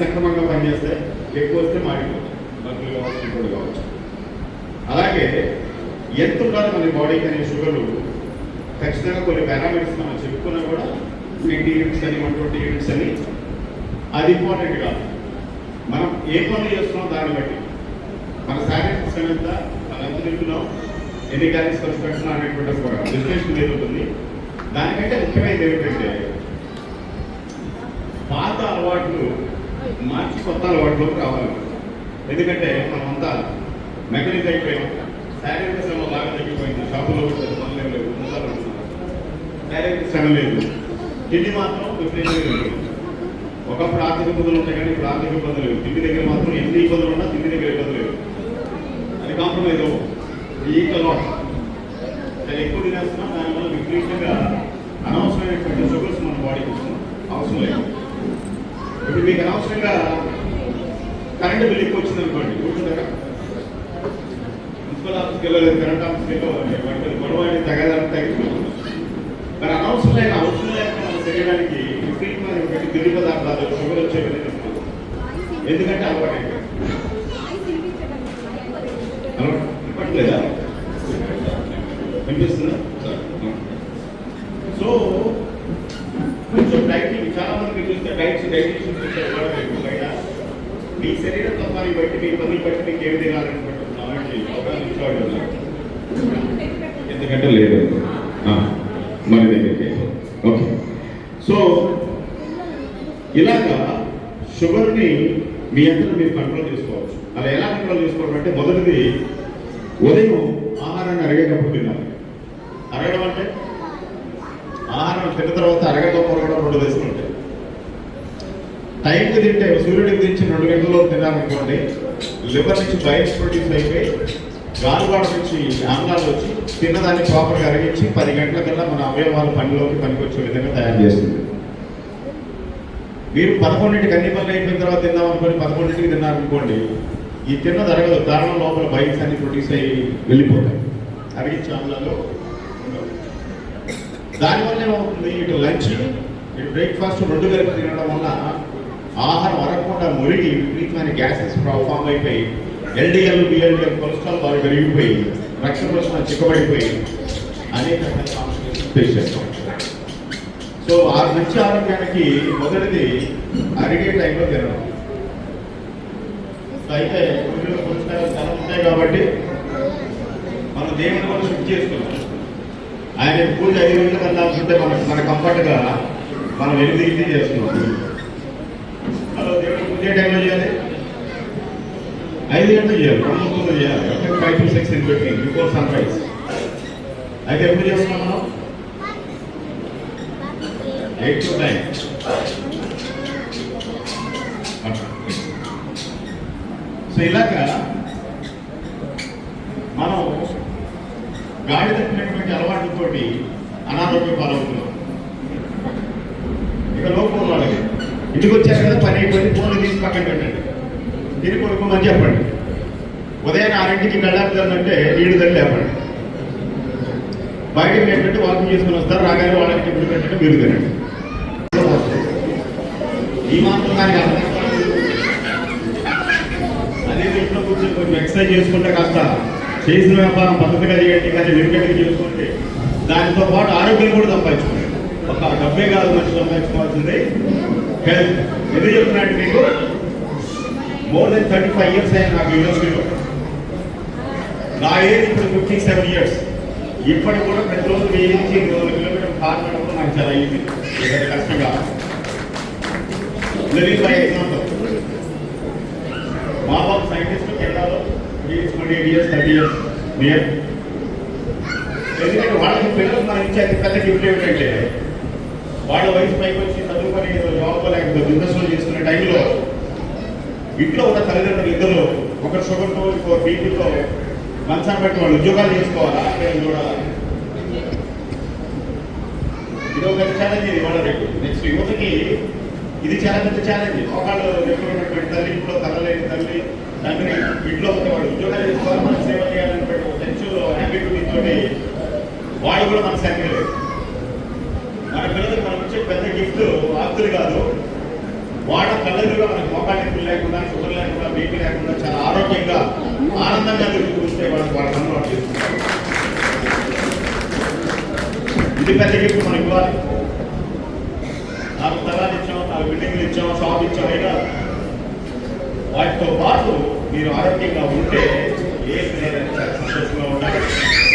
సక్రమంగా పనిచేస్తే ఎక్కువ వస్తే మాడిపోవచ్చు బతులు కావచ్చు ఇంకోటి కావచ్చు. అలాగే ఎంత ఉండాలి మన బాడీకి అనే షుగర్లు ఖచ్చితంగా కొన్ని పారామీటర్స్ మనం చెప్పుకున్నా కూడా ట్వంటీ యూనిట్స్ అని వన్ ట్వంటీ యూనిట్స్ అని అది ఇంపార్టెంట్ కాదు. మనం ఏ పనులు చేస్తున్నాం దాన్ని బట్టి. మన శారీరక సిస్టమ్ ఎంత? మనం ఎంత తింటున్నాం ఎన్ని క్యాలరీస్ ఖర్చు పెడుతున్నాం అనేటువంటి ఒక విశ్లేషణ జరుగుతుంది దానికంటే ముఖ్యమైనది ఏమిటంటే పాత అలవాట్లు మార్చి కొత్త అలవాట్లోకి రావాలి. ఎందుకంటే మనమంతా మెకానిక్ అయిపోయాం. శారీరక శ్రమ బాగా తగ్గిపోయింది. షాపులో పనులు లేవు. శారీరక శ్రమ లేదు. తిండి మాత్రం విపరీతంగా లేదు. ఒకప్పుడు ఆర్థిక ఇబ్బందులు ఉంటాయి కానీ ఇప్పుడు ఆర్థిక ఇబ్బందులు లేవు. తిండి దగ్గర మాత్రం ఎన్ని ఇబ్బందులు ఉన్నా తిండి దగ్గర ఇబ్బందులు లేవు. అది కాంప్రమైజ్ అవ్వదు ఈక్వల్ లాట్ ఎక్కువ తినేస్తున్నాం దానివల్ల విపరీతంగా అనవసరమైనటువంటి షుగర్స్ మన బాడీకి వస్తున్నాం అవసరం లేదు. ఇప్పుడు మీకు అనవసరంగా కరెంటు బిల్ ఎక్కువ వచ్చింది అనుకోండి కూర్చుంటారా? మున్సిపల్ ఆఫీస్కి వెళ్ళలేదు కరెంట్ ఆఫీస్కి వెళ్ళవాలి వాటి గొడవ అనేది తగ్గడానికి తగ్గిపోతుంది మరి అనవసరం లేని అవసరం లేకుండా మన శరీరానికి విపరీతమైన తిరిగి పదార్థాలు షుగర్ వచ్చే ఎందుకంటే అలవాటు అయిపోయింది. వినిపిస్తుందా? సో కొంచెం డైటింగ్ చాలా మంది చూస్తే డైట్స్ డైటిషియన్ బయట మీ శరీర తత్వాన్ని బట్టి మీ పని బట్టి మీకు ఏమి తినాలనుకుంటున్నాం ఎందుకంటే లేదు. మరి దగ్గరికి ఓకే. సో ఇలాగా షుగర్ని మీ అందరూ మీరు కంట్రోల్ చేసుకోవచ్చు. అలా ఎలా కంట్రోల్ చేసుకోవాలంటే మొదటిది ఉదయం ఆహారాన్ని అరిగేటప్పుడు తినాలి. అరగడం అంటే? ఆహారం తిన్న తర్వాత అరగడం పొరగడం రెండు దశలు టైంకి తింటే సూర్యుడికి తెచ్చి రెండు గంటల్లో తిన్నారనుకోండి లివర్ నుంచి బయట ప్రొడ్యూస్ అయిపోయి గాలివాడ నుంచి ఆమ్లాలు వచ్చి తిన్నదాన్ని ప్రాపర్గా అరిగించి పది గంటల కల్లా మన అవయవాలు పనిలోకి పనికొచ్చే విధంగా తయారు చేస్తుంది. మీరు పదకొండింటికి అన్ని పనులు అయిపోయిన తర్వాత తిందాం అనుకోని పదకొండింటికి తిన్నారనుకోండి ఈ తిన్న జరగదు కారణం లోపల బైక్స్ అన్ని ప్రొడ్యూస్ అయ్యి వెళ్ళిపోతాయి. అరిగించే ఆమ్లాలు దానివల్ల ఏమవుతుంది? ఇటు లంచ్ ఇటు బ్రేక్ఫాస్ట్ రెండు కలిపి తినడం వల్ల ఆహారం అరగకుండా మురిగి విపరీతమైన గ్యాసెస్ ఫామ్ అయిపోయి ఎల్డిఎల్ బిఎల్డిఎల్ కొలెస్ట్రాల్ బాగా పెరిగిపోయి రక్త ప్రశ్న చిక్కబడిపోయి అనేక ఫేస్ చేస్తాం. సో ఆ మంచి ఆరోగ్యానికి మొదటిది అరిగే టైంలో తినడం. అయితే రోజులో చాలా ఉంటాయి కాబట్టి మనం దేవుని కూడా శుద్ధి చేసుకున్నాం ఆయన పూజ ఐదు గంటల కన్నా ఉంటే మనకు మన కంఫర్ట్గా మనం ఎనిమిది ఇది చేస్తున్నాం హలో దేవుడి పూజ ఏ టైంలో చేయాలి? ఐదు గంటలు చేయాలి. బ్రహ్మముహూర్తంలో చేయాలి. అంటే five to six in between before sunrise అయితే ఎప్పుడు చేస్తున్నాం మనం ఎయిట్ టు నైన్ సో ఇలాగా మనం గాడి తప్పినటువంటి అలవాటుతోటి అనారోగ్యం పాలవుతున్నాం. ఇక లోపల వాళ్ళకి ఇంటికి వచ్చారు కదా పని అయిపోయింది ఫోన్లు తీసి పక్కన పెట్టండి. తిని కొనుక్కోమని చెప్పండి. ఉదయం ఆరింటికి వెళ్ళాలంటే నీళ్ళు తల్లి లేపండి. బయటకు ఏంటంటే వాకింగ్ చేసుకుని వస్తారు. రాగానే వాళ్ళకి టిఫిన్ పెట్టండి మీరు తినండి. ఈ మాత్రం దానికి అర్థం అదే ఇంట్లో కూర్చొని కొంచెం ఎక్సర్సైజ్ చేసుకుంటే కాస్త చేసిన వ్యాపారం పద్ధతిగా చేయండి కానీ వెనుకటికి చేసుకుంటే దానితో పాటు ఆరోగ్యం కూడా సంపాదించుకోండి. ఒక డబ్బే కాదు మనుషులు సంపాదించుకోవాల్సింది. హెల్త్ ఎందుకు చెప్తున్నాడు మీకు more than thirty five years అయ్యాయి నాకు యూనివర్సిటీలో నా ఏజ్ ఇప్పుడు ఫిఫ్టీ సెవెన్ ఇయర్స్ ఇప్పటికి కూడా ప్రతిరోజు వెయ్యి నుంచి ఇరవై రోజుల కిలోమీటర్ కార్ నడపడం నాకు చాలా ఈజీ కష్టంగా లివింగ్ బై ఎగ్జాంపుల్ మా బాబు సైంటిస్ట్ కెనడాలో twenty eight years thirty years near ఎందుకంటే వాళ్ళకి పిల్లలు మనం ఇచ్చే అతి పెద్ద గిఫ్ట్ ఏమిటంటే వాళ్ళ వయసు పైకి వచ్చి చదువుకొని జాబ్ లేకపోతే బిజినెస్లో చేసుకునే టైంలో ఇంట్లో ఉన్న తల్లిదండ్రులు ఇద్దరు ఒకరు షుగర్తో ఇంకో బీపీతో మంచం పెట్టి వాళ్ళు ఉద్యోగాలు చేసుకోవాలా? నేను చూడాలా ఇది ఒక ఛాలెంజ్ ఇది వాళ్ళ రేపు. నెక్స్ట్ యువతకి ఇది చాలా పెద్ద ఛాలెంజ్ ఒకళ్ళు ఎప్పుడు తల్లి ఇంట్లో తల్లలేని తల్లి తండ్రి ఇంట్లో ఉన్న వాళ్ళు ఉద్యోగాలు చేసుకోవాలి? మనం సేవ చేయాలని టెన్షన్ హ్యాబిట్ తోటి వాళ్ళు కూడా మన శాంతి లేదు పెద్ద గిఫ్ట్ ఆకులు కాదు. వాటర్ కళ్ళు మనకి మోకాళ్ళ లేకుండా షుగర్ లేకుండా బీపీ లేకుండా చాలా ఆరోగ్యంగా ఆనందంగా చూస్తే వాళ్ళకి వాళ్ళకి అలవాటు చేస్తున్నారు ఇది పెద్ద గిఫ్ట్ మనకి ఇవ్వాలి. నాకు తరాలు ఇచ్చాము నాకు బిల్డింగ్లు ఇచ్చాము షాప్ ఇచ్చాము అయినా వాటితో పాటు మీరు ఆరోగ్యంగా ఉంటే ఏ పిల్లలైనా సక్సెస్ఫుల్గా ఉంటారు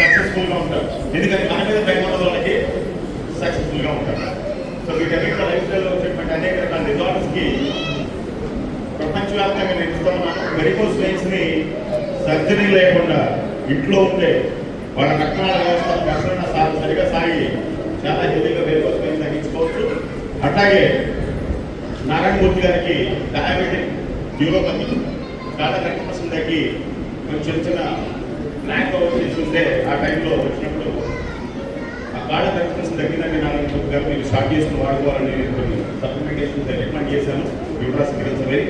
సక్సెస్ఫుల్గా ఉంటారు. ఎందుకంటే మన మీద ప్రేమ వాళ్ళకి సక్సెస్ఫుల్గా ఉంటారు. సో వీటన్నిటిలో లైఫ్ స్టైల్లో వచ్చేటువంటి అనేక రకాల రిజార్ట్స్కి ప్రపంచవ్యాప్తంగా నేను ఇస్తున్నాను మెడికల్ సర్జరీ లేకుండా ఇంట్లో ఉంటే వాళ్ళ రక్తనాళ వ్యవస్థ ప్రసరణ సరిగా సాగి చాలా హెల్దీగా మెడికల్ స్పెయిన్స్ తగ్గించుకోవచ్చు అట్లాగే నారాయణమూర్తి గారికి డయాబెటిక్ న్యూరోపతి కాళ్ళ రక్తప్రసరణ తగ్గి కొంచెం చిన్న చిన్న బ్లాక్ ఓవర్సీస్ ఉంటే ఆ టైంలో వచ్చినప్పుడు ఆ కాళ్ళ తగ్గిందని నా గారు మీరు స్టార్ట్ చేసుకుని వాడుకోవాలని కొన్ని సప్లిమెంటేషన్ రికమెండ్ చేశాను. యూట్రాస్ కిరసవే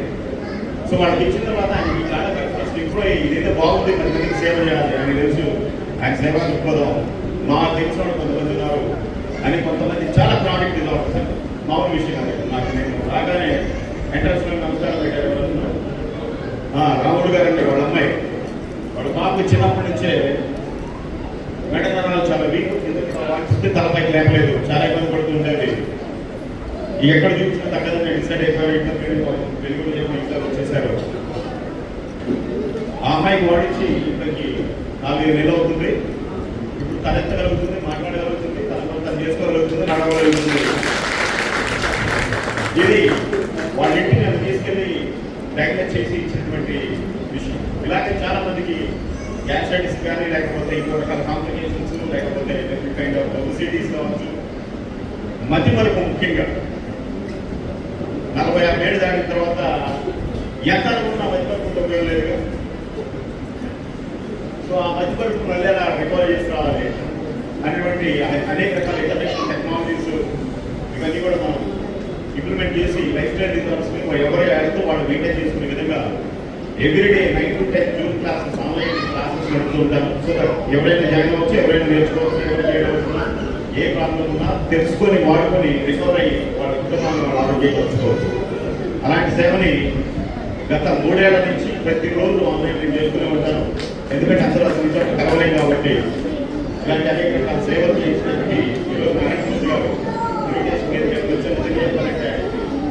సో వాళ్ళకి ఇచ్చిన తర్వాత ఆయన ఈ కాళ్ళ రక్తప్రసరణ ఇంప్రూవ్ అయ్యి ఇదైతే బాగుంది. పది సేవ చేయాలి. ఆయన తెలుసు. ఆయన సేవ చెప్పుకోదాం మా తెలిసిన వాళ్ళు కొంతమంది ఉన్నారు. అని కొంతమంది చాలా ప్రాడక్ట్ ఇది అవుతుంది మామూలు విషయం కాదు. నాకు నేను రాగానే ఎంట్రన్స్ నమస్కారం పెట్టారు. రాముడు గారు అంటే వాళ్ళ అమ్మాయి. వాళ్ళ పాప చిన్నప్పటి నుంచే వాటికి తలపైకి లేపలేదు చాలా ఇబ్బంది పడుతుంటుంది ఎక్కడ చూసినా తగ్గదని డిసైడ్ అయిపోయారు. ఇంట్లో వెలుగులు చెప్పి ఇంట్లో వచ్చేసారు. ఆ అమ్మాయికి వాడించి ఇప్పటికి నాలుగు నెలలు అవుతుంది. ఇప్పుడు తలెత్తగలుగుతుంది మాట్లాడగలుగుతుంది తన తను చేసుకోగలుగుతుంది నడవగలుగుతుంది. ఇది వాళ్ళ ఇంటిని తీసుకెళ్ళి డయాగ్నోస్ చేసి ఇచ్చినటువంటి విషయం. ఇలాగే చాలా మందికి గ్యాస్ట్రైటిస్ కానీ లేకపోతే ఇంకో రకాల కాంప్లికేషన్స్ లేకపోతే డిఫరెంట్ కైండ్ ఆఫ్ ఒబిసిటీస్ కావచ్చు. మతి మరకు ముఖ్యంగా. నలభై ఆరు ఏళ్ళు దాటిన తర్వాత ఎంత అనుకున్నా మతి మరకు ఉపయోగం సో ఆ మతి మరకు మళ్ళీ ఎలా రికవర్ చేసి రావాలి. అనేటువంటి అనేక రకాల ఇంటర్నేషనల్ టెక్నాలజీస్ ఇవన్నీ కూడా మనం ఇంప్లిమెంట్ చేసి లైఫ్ స్టైల్ రిజర్వ్స్ ఎవరు ఆడుతూ వాళ్ళు మెయింటైన్ చేసుకునే విధంగా everyday nine to ten zoom classes online classes నడుపుతూ ఉంటాను సో ఎవరైనా జాయిన్ అవ్వచ్చు ఎవరైనా నేర్చుకోవచ్చు ఎవరైనా చేయవచ్చున్నా ఏ ప్రాబ్లం ఉన్నా తెలుసుకొని వాడుకొని రికవర్ అయ్యి వాళ్ళ కుటుంబాన్ని వాళ్ళ ఆరోగ్యంగా ఉంచుకోవచ్చు అలాంటి సేవని గత మూడేళ్ళ నుంచి ప్రతిరోజు ఆన్లైన్ నేను చేస్తూనే ఉంటాను ఎందుకంటే అందరూ అసలు నిజంగా కలవలేం కాబట్టి ఇలాంటి అనేక రకాల సేవలు చేసినప్పటికీ ఈరోజు నారాయణమూర్తి గారు డెడికేటెడ్ మీద నిజంగా చెప్పాలంటే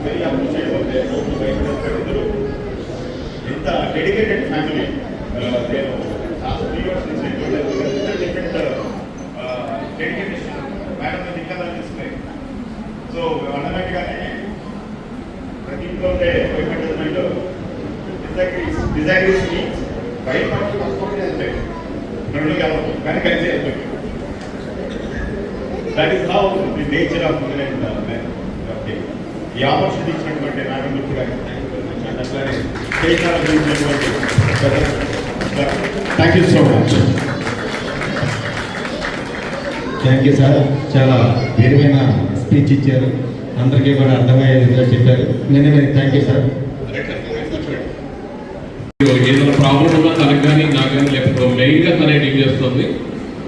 వెరీ అప్రిషియేట్ ఇద్దరు ఇంత డెడికేటెడ్ ఫ్యామిలీ నేను లాస్ట్ త్రీ ఇయర్స్ నుంచి డిఫరెంట్ డెడికేషన్ మేడం మీద ఇంకా అనిపిస్తున్నాయి సో అన్నట్టుగానే ప్రతి ఇంట్లో ఉండే ఎక్విప్మెంట్ డిజాగ్రీస్ డిజాగ్రీస్ మీన్స్ బయట మనకి పట్టుకోవడం రెండు కానీ కలిసి వెళ్తాయి that is how the nature of ఈ ఆపర్చునిటీ ఇచ్చినటువంటి నాగమూర్తి గారికి thank you so much thank you sir చాలా వేరువైన స్పీచ్ ఇచ్చారు. అందరికీ కూడా అర్థమయ్యే విధంగా చెప్పారు. నేను థ్యాంక్ యూ సార్ ఏదైనా ప్రాబ్లం ఉన్నా తనకు కానీ నాకు కానీ లేకపోతే మెయిన్గా తనే డీల్ చేస్తుంది?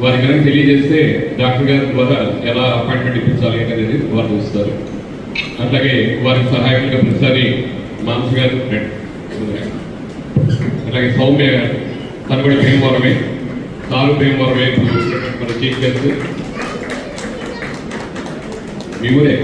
వారికి కనుక తెలియజేస్తే డాక్టర్ గారి ద్వారా ఎలా అపాయింట్మెంట్ ఇప్పించాలి అనేది వారు చూస్తారు. అట్లాగే వారికి సహాయకులుగా ప్రతిసారి మానసు గారు అట్లాగే సౌమ్య గారు తను కూడా భీమవరమే తాను భీమవరమే ఇప్పుడు మన చీఫ్ గెస్ట్ మీ ఊరే.